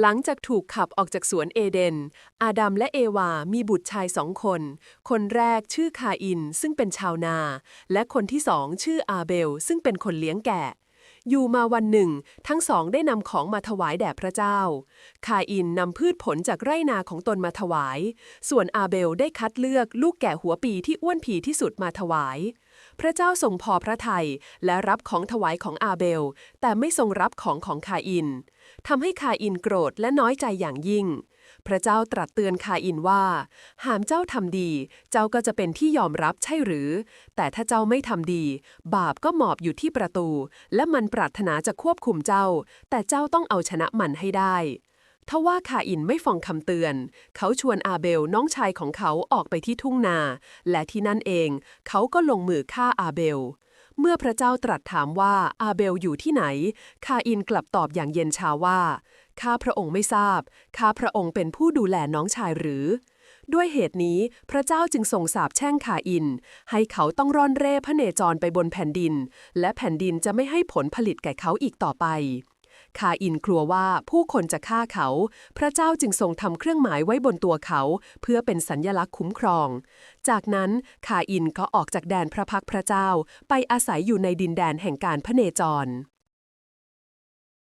หลังจากถูกขับออกจากสวนเอเดน อาดัมและเอวา มีบุตรชายสองคน คนแรกชื่อคาอินซึ่งเป็นชาวนา และคนที่สองชื่ออาเบล ซึ่งเป็นคนเลี้ยงแกะ อยู่มาวันหนึ่ง ทั้งสองได้นำของมาถวายแด่พระเจ้า คาอินนำพืชผลจากไร่นาของตนมาถวาย ส่วนอาเบลได้คัดเลือกลูกแกะหัวปีที่อ้วนผีที่สุดมาถวาย พระเจ้าทรงพอพระทัยและรับของถวายของอาเบล แต่ไม่ทรงรับของของคาอินทำให้คาอินโกรธและน้อยใจอย่างยิ่ง พระเจ้าตรัสเตือนคาอินว่า หามเจ้าทำดี เจ้าก็จะเป็นที่ยอมรับใช่หรือ แต่ถ้าเจ้าไม่ทำดี บาปก็หมอบอยู่ที่ประตู และมันปรารถนาจะควบคุมเจ้า แต่เจ้าต้องเอาชนะมันให้ได้ทว่าคาอินไม่ฟังคำเตือน เขาชวนอาเบลน้องชายของเขาออกไปที่ทุ่งนา และที่นั่นเอง เขาก็ลงมือฆ่าอาเบล เมื่อพระเจ้าตรัสถามว่าอาเบลอยู่ที่ไหน คาอินกลับตอบอย่างเย็นชาว่า ข้าพระองค์ไม่ทราบ ข้าพระองค์เป็นผู้ดูแลน้องชายหรือ ด้วยเหตุนี้พระเจ้าจึงทรงสาปแช่งคาอิน ให้เขาต้องร่อนเร่พระเนจรไปบนแผ่นดิน และแผ่นดินจะไม่ให้ผลผลิตแก่เขาอีกต่อไป คาอินกลัวว่าผู้คนจะฆ่าเขา พระเจ้าจึงทรงทำเครื่องหมายไว้บนตัวเขา เพื่อเป็นสัญญลักษณ์คุ้มครอง จากนั้นคาอินก็ออกจากแดนพระพักพระเจ้า ไปอาศัยอยู่ในดินแดนแห่งการพระเนจร